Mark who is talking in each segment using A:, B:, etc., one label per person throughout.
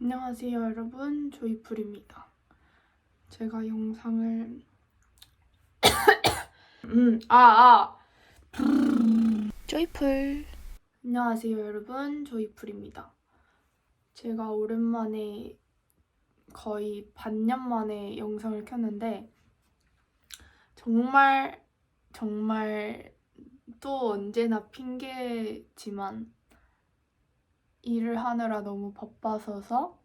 A: 안녕하세요 여러분 조이풀입니다. 제가 영상을 음, 아, 아. 조이풀 안녕하세요 여러분 조이풀입니다. 제가 오랜만에 거의 반년 만에 영상을 켰는데 정말 정말 또 언제나 핑계지만 일을 하느라 너무 바빠서서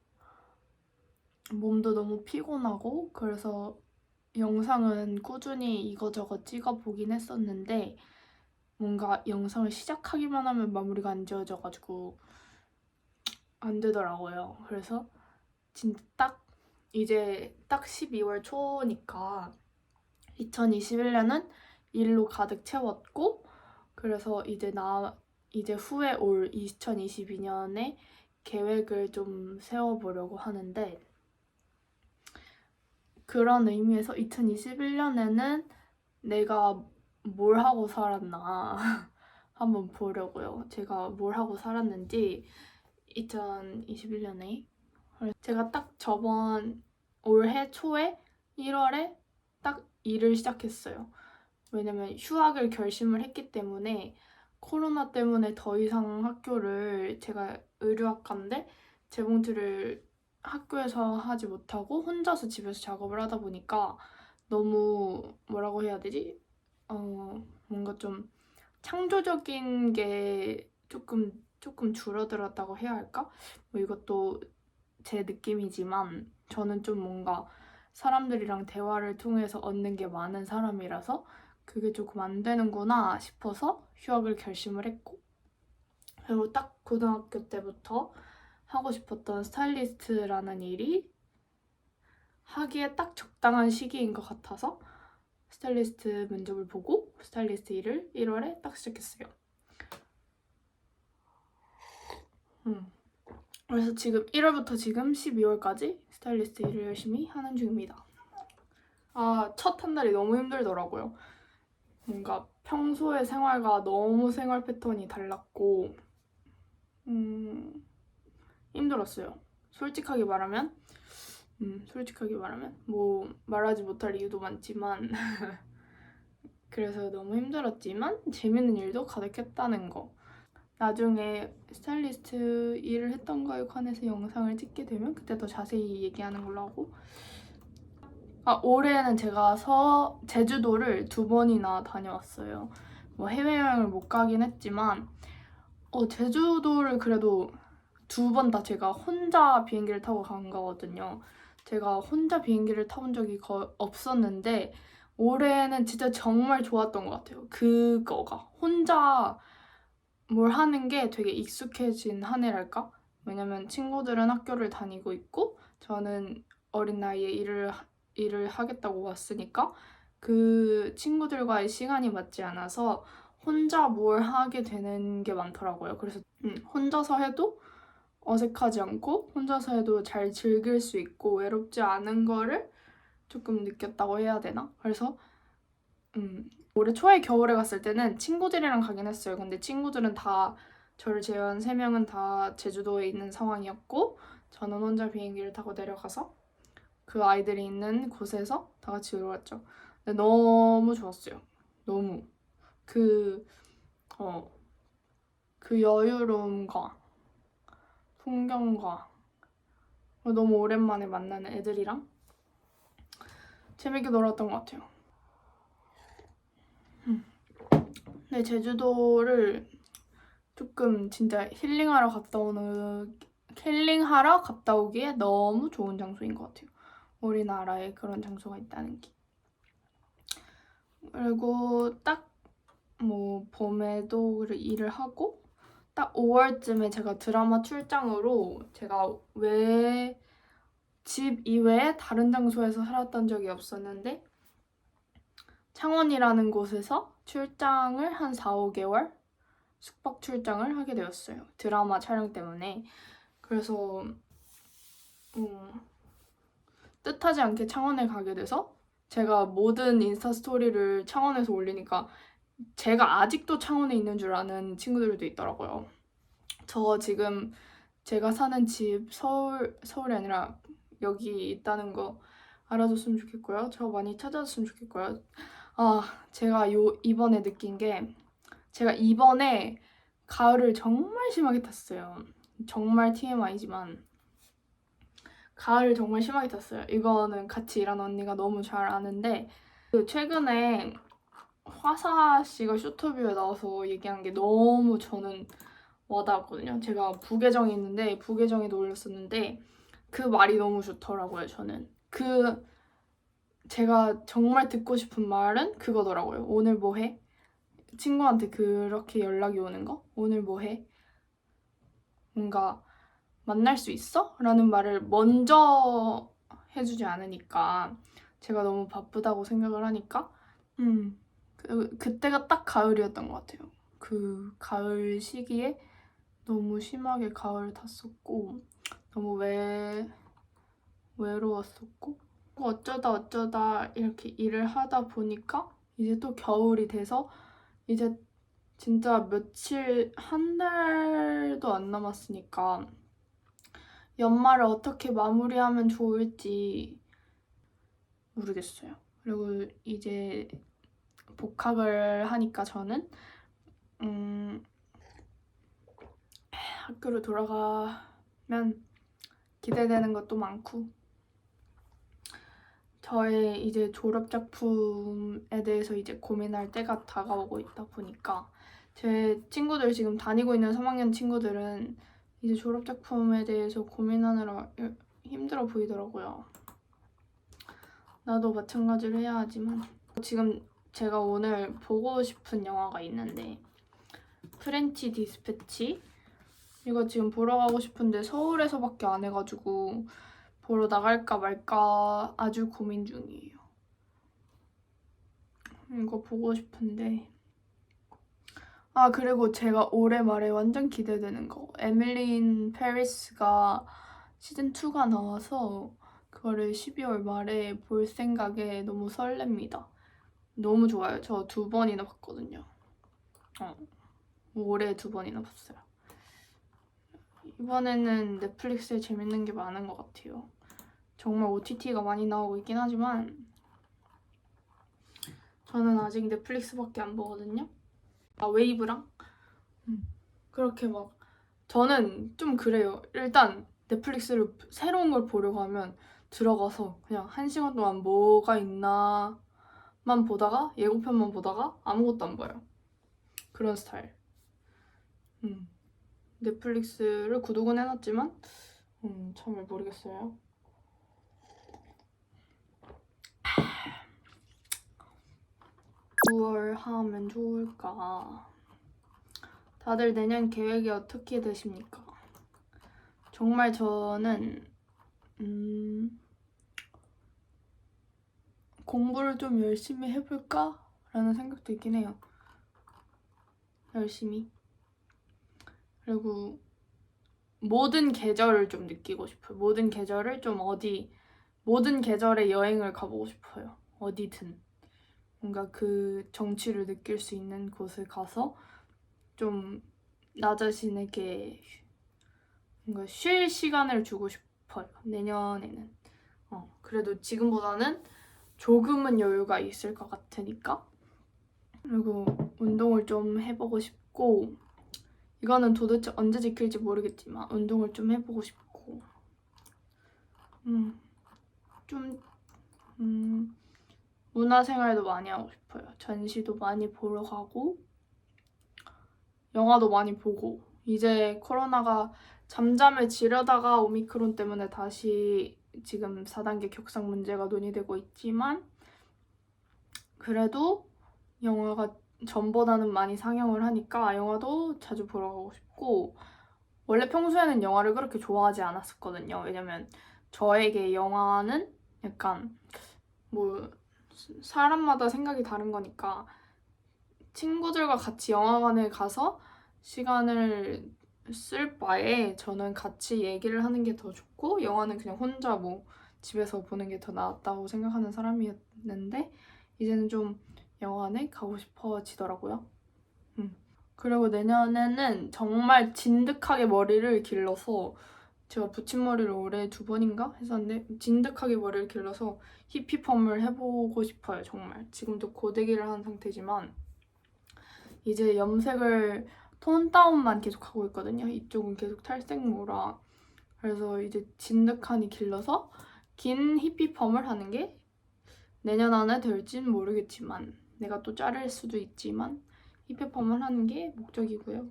A: 몸도 너무 피곤하고 그래서 영상은 꾸준히 이거저거 찍어보긴 했었는데 뭔가 영상을 시작하기만 하면 마무리가 안 지어져가지고 안 되더라고요. 그래서 진짜 딱 이제 딱 12월 초니까 2021년은 일로 가득 채웠고 그래서 이제 나 이제 후에 올 2022년에 계획을 좀 세워보려고 하는데 그런 의미에서 2021년에는 내가 뭘 하고 살았나 한번 보려고요. 제가 뭘 하고 살았는지 2021년에 제가 딱 저번 올해 초에 1월에 딱 일을 시작했어요. 왜냐면 휴학을 결심을 했기 때문에 코로나 때문에 더 이상 학교를 제가 의류학과인데 재봉틀을 학교에서 하지 못하고 혼자서 집에서 작업을 하다 보니까 너무 뭐라고 해야 되지? 어, 뭔가 좀 창조적인 게 조금 조금 줄어들었다고 해야 할까? 뭐 이것도 제 느낌이지만 저는 좀 뭔가 사람들이랑 대화를 통해서 얻는 게 많은 사람이라서 그게 조금 안 되는구나 싶어서 휴학을 결심을 했고 그리고 딱 고등학교 때부터 하고 싶었던 스타일리스트라는 일이 하기에 딱 적당한 시기인 것 같아서 스타일리스트 면접을 보고 스타일리스트 일을 1월에 딱 시작했어요. 음. 그래서 지금 1월부터 지금 12월까지 스타일리스트 일을 열심히 하는 중입니다. 아, 첫 한 달이 너무 힘들더라고요. 뭔가 평소의 생활과 너무 생활 패턴이 달랐고, 음, 힘들었어요. 솔직하게 말하면, 음, 솔직하게 말하면, 뭐, 말하지 못할 이유도 많지만, 그래서 너무 힘들었지만, 재밌는 일도 가득했다는 거. 나중에 스타일리스트 일을 했던 거에 관해서 영상을 찍게 되면 그때 더 자세히 얘기하는 걸로 하고 아 올해는 제가 서 제주도를 두 번이나 다녀왔어요. 뭐 해외여행을 못 가긴 했지만 어 제주도를 그래도 두 번 다 제가 혼자 비행기를 타고 간 거거든요. 제가 혼자 비행기를 타본 적이 거의 없었는데 올해는 진짜 정말 좋았던 것 같아요. 그거가 혼자 뭘 하는 게 되게 익숙해진 한 해랄까? 왜냐면 친구들은 학교를 다니고 있고 저는 어린 나이에 일을 일을 하겠다고 왔으니까 그 친구들과의 시간이 맞지 않아서 혼자 뭘 하게 되는 게 많더라고요. 그래서 음, 혼자서 해도 어색하지 않고 혼자서 해도 잘 즐길 수 있고 외롭지 않은 거를 조금 느꼈다고 해야 되나? 그래서 음, 올해 초에 겨울에 갔을 때는 친구들이랑 가긴 했어요. 근데 친구들은 다 저를 제외한 세 명은 다 제주도에 있는 상황이었고 저는 혼자 비행기를 타고 내려가서 그 아이들이 있는 곳에서 다 같이 놀았죠. 근데 너무 좋았어요. 너무 그 어, 그 여유로움과 풍경과 너무 오랜만에 만나는 애들이랑 재밌게 놀았던 것 같아요. 네, 제주도를 조금 진짜 힐링하러 갔다 오는 힐링하러 갔다 오기에 너무 좋은 장소인 것 같아요. 우리나라에 그런 장소가 있다는 게. 그리고 딱 뭐 봄에도 일을 하고 딱 5월쯤에 제가 드라마 출장으로 제가 왜 집 이외에 다른 장소에서 살았던 적이 없었는데 창원이라는 곳에서 출장을 한 4, 5개월 숙박 출장을 하게 되었어요. 드라마 촬영 때문에. 그래서 음, 뜻하지 않게 창원에 가게 돼서 제가 모든 인스타 스토리를 창원에서 올리니까 제가 아직도 창원에 있는 줄 아는 친구들도 있더라고요. 저 지금 제가 사는 집 서울 서울이 아니라 여기 있다는 거 알아줬으면 좋겠고요. 저 많이 찾아줬으면 좋겠고요. 아 제가 요 이번에 느낀 게 제가 이번에 가을을 정말 심하게 탔어요. 정말 TMI지만 가을을 정말 심하게 탔어요. 이거는 같이 일하는 언니가 너무 잘 아는데 그 최근에 화사 씨가 쇼터뷰에 나와서 얘기한 게 너무 저는 와닿았거든요. 제가 부계정이 있는데 부계정에도 올렸었는데 그 말이 너무 좋더라고요. 저는 그 제가 정말 듣고 싶은 말은 그거더라고요. 오늘 뭐 해? 친구한테 그렇게 연락이 오는 거? 오늘 뭐 해? 뭔가 만날 수 있어? 라는 말을 먼저 해주지 않으니까 제가 너무 바쁘다고 생각을 하니까 음 그, 그때가 딱 가을이었던 것 같아요. 그 가을 시기에 너무 심하게 가을 탔었고 너무 외 외로웠었고 어쩌다 어쩌다 이렇게 일을 하다 보니까 이제 또 겨울이 돼서 이제 진짜 며칠 한 달도 안 남았으니까 연말을 어떻게 마무리하면 좋을지 모르겠어요. 그리고 이제 복학을 하니까 저는 음, 학교로 돌아가면 기대되는 것도 많고 저의 이제 졸업 작품에 대해서 이제 고민할 때가 다가오고 있다 보니까 제 친구들 지금 다니고 있는 3학년 친구들은 이제 졸업 작품에 대해서 고민하느라 힘들어 보이더라고요. 나도 마찬가지로 해야 하지만 지금 제가 오늘 보고 싶은 영화가 있는데 프렌치 디스패치 이거 지금 보러 가고 싶은데 서울에서밖에 안 해가지고 보러 나갈까 말까 아주 고민 중이에요. 이거 보고 싶은데 아 그리고 제가 올해 말에 완전 기대되는 거 에밀린 페리스가 시즌 2가 나와서 그거를 12월 말에 볼 생각에 너무 설렙니다. 너무 좋아요. 저 두 번이나 봤거든요. 어, 올해 두 번이나 봤어요. 이번에는 넷플릭스에 재밌는 게 많은 것 같아요. 정말 OTT가 많이 나오고 있긴 하지만 저는 아직 넷플릭스밖에 안 보거든요. 아 웨이브랑 음, 그렇게 막 저는 좀 그래요. 일단 넷플릭스를 새로운 걸 보려고 하면 들어가서 그냥 한 시간 동안 뭐가 있나만 보다가 예고편만 보다가 아무것도 안 봐요. 그런 스타일. 음. 넷플릭스를 구독은 해놨지만 음, 잘 모르겠어요. 무얼 하면 좋을까? 다들 내년 계획이 어떻게 되십니까? 정말 저는 음, 공부를 좀 열심히 해볼까? 라는 생각도 있긴 해요. 열심히. 그리고 모든 계절을 좀 느끼고 싶어요. 모든 계절을 좀 어디, 모든 계절에 여행을 가보고 싶어요. 어디든. 뭔가 그 정취를 느낄 수 있는 곳에 가서 좀 나 자신에게 뭔가 쉴 시간을 주고 싶어요. 내년에는. 어, 그래도 지금보다는 조금은 여유가 있을 것 같으니까. 그리고 운동을 좀 해보고 싶고, 이거는 도대체 언제 지킬지 모르겠지만, 운동을 좀 해보고 싶고, 음, 좀, 음, 문화생활도 많이 하고 싶어요. 전시도 많이 보러 가고, 영화도 많이 보고, 이제 코로나가 잠잠해 지려다가 오미크론 때문에 다시 지금 4단계 격상 문제가 논의되고 있지만, 그래도 영화가 전보다는 많이 상영을 하니까 영화도 자주 보러 가고 싶고, 원래 평소에는 영화를 그렇게 좋아하지 않았었거든요. 왜냐면 저에게 영화는 약간 뭐 사람마다 생각이 다른 거니까 친구들과 같이 영화관에 가서 시간을 쓸 바에 저는 같이 얘기를 하는 게 더 좋고 영화는 그냥 혼자 뭐 집에서 보는 게 더 나았다고 생각하는 사람이었는데 이제는 좀 영화관에 가고 싶어지더라고요. 음. 그리고 내년에는 정말 진득하게 머리를 길러서 제가 붙임머리를 올해 두 번인가 했었는데 진득하게 머리를 길러서 히피펌을 해보고 싶어요 정말. 지금도 고데기를 한 상태지만 이제 염색을 톤 다운만 계속 하고 있거든요. 이쪽은 계속 탈색모라. 그래서 이제 진득하니 길러서 긴 히피펌을 하는 게 내년 안에 될진 모르겠지만 내가 또 자를 수도 있지만 히피펌을 하는 게 목적이고요.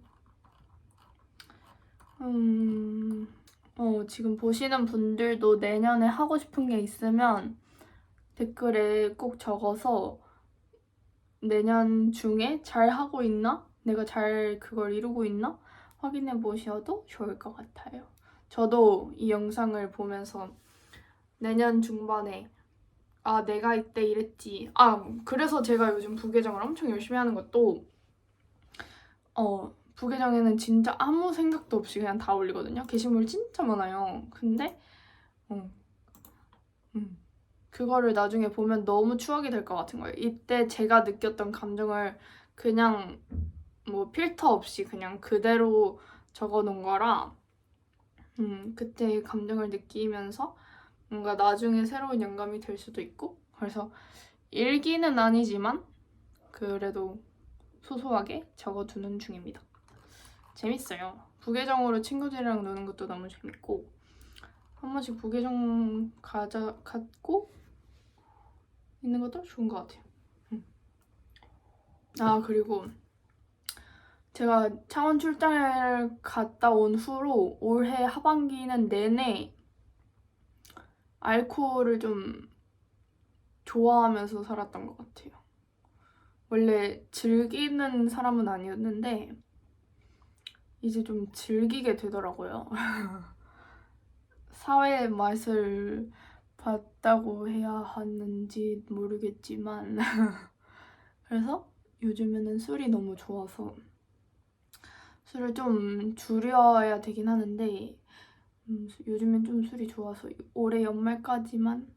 A: 음, 어, 지금 보시는 분들도 내년에 하고 싶은 게 있으면 댓글에 꼭 적어서 내년 중에 잘 하고 있나? 내가 잘 그걸 이루고 있나? 확인해 보셔도 좋을 것 같아요. 저도 이 영상을 보면서 내년 중반에 아 내가 이때 이랬지 아 그래서 제가 요즘 부계정을 엄청 열심히 하는 것도 어 부계정에는 진짜 아무 생각도 없이 그냥 다 올리거든요. 게시물 진짜 많아요. 근데 어, 음, 그거를 나중에 보면 너무 추억이 될 것 같은 거예요. 이때 제가 느꼈던 감정을 그냥 뭐 필터 없이 그냥 그대로 적어 놓은 거라 음, 그때 감정을 느끼면서 뭔가 나중에 새로운 영감이 될 수도 있고 그래서 일기는 아니지만 그래도 소소하게 적어두는 중입니다. 재밌어요. 부계정으로 친구들이랑 노는 것도 너무 재밌고 한 번씩 부계정 가자 갖고 있는 것도 좋은 것 같아요. 음. 아 그리고 제가 창원 출장을 갔다 온 후로 올해 하반기는 내내 알코올을 좀 좋아하면서 살았던 것 같아요. 원래 즐기는 사람은 아니었는데 이제 좀 즐기게 되더라고요. 사회의 맛을 봤다고 해야 하는지 모르겠지만 그래서 요즘에는 술이 너무 좋아서 술을 좀 줄여야 되긴 하는데 음, 수- 요즘엔 좀 술이 좋아서 올해 연말까지만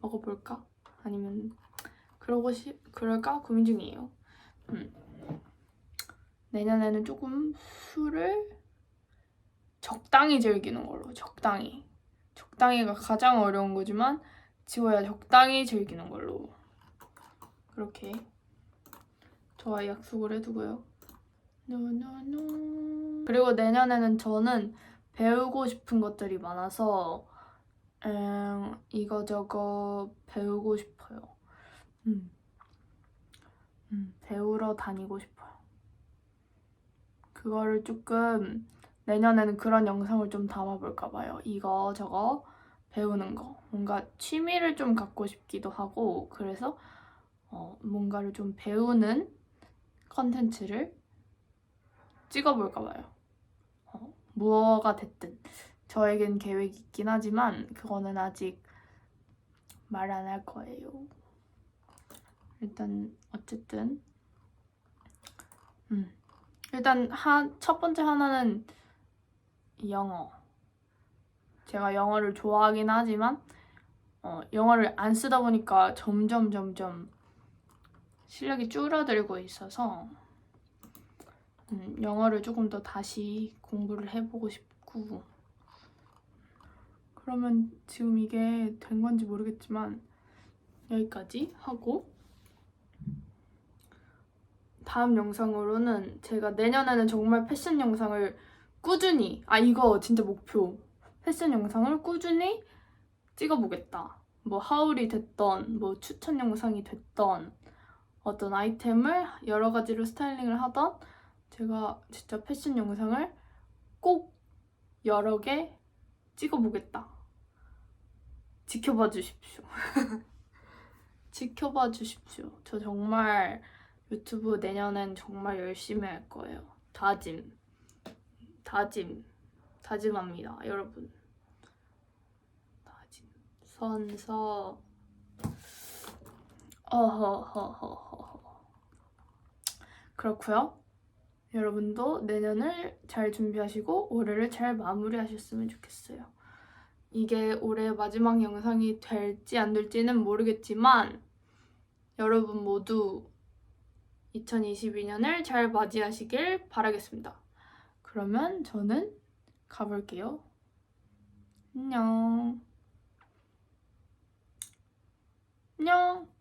A: 먹어볼까? 아니면 그러고 싶 그럴까 고민 중이에요. 음. 내년에는 조금 술을 적당히 즐기는 걸로 적당히 적당히가 가장 어려운 거지만 지워야 적당히 즐기는 걸로 그렇게 저와 약속을 해두고요. 노노노 그리고 내년에는 저는 배우고 싶은 것들이 많아서 음, 이거저거 배우고 싶어요. 음. 음, 배우러 다니고 싶어요. 그거를 조금 내년에는 그런 영상을 좀 담아볼까 봐요. 이거 저거 배우는 거. 뭔가 취미를 좀 갖고 싶기도 하고 그래서 어, 뭔가를 좀 배우는 컨텐츠를 찍어볼까 봐요. 어, 무엇가 됐든 저에겐 계획이 있긴 하지만 그거는 아직 말 안 할 거예요. 일단 어쨌든 음 일단 한 첫 번째 하나는 영어. 제가 영어를 좋아하긴 하지만 어, 영어를 안 쓰다 보니까 점점 점점 실력이 줄어들고 있어서 음, 영어를 조금 더 다시 공부를 해보고 싶고 그러면 지금 이게 된 건지 모르겠지만 여기까지 하고 다음 영상으로는 제가 내년에는 정말 패션 영상을 꾸준히 아 이거 진짜 목표 패션 영상을 꾸준히 찍어보겠다 뭐 하울이 됐던 뭐 추천 영상이 됐던 어떤 아이템을 여러 가지로 스타일링을 하던 제가 진짜 패션 영상을 꼭 여러 개 찍어보겠다. 지켜봐 주십시오. 지켜봐 주십시오. 저 정말 유튜브 내년엔 정말 열심히 할 거예요. 다짐. 다짐. 다짐합니다, 여러분. 다짐. 선서. 어허허허허. 그렇고요. 여러분도 내년을 잘 준비하시고 올해를 잘 마무리하셨으면 좋겠어요. 이게 올해 마지막 영상이 될지 안 될지는 모르겠지만 여러분 모두 2022년을 잘 맞이하시길 바라겠습니다. 그러면 저는 가볼게요. 안녕. 안녕.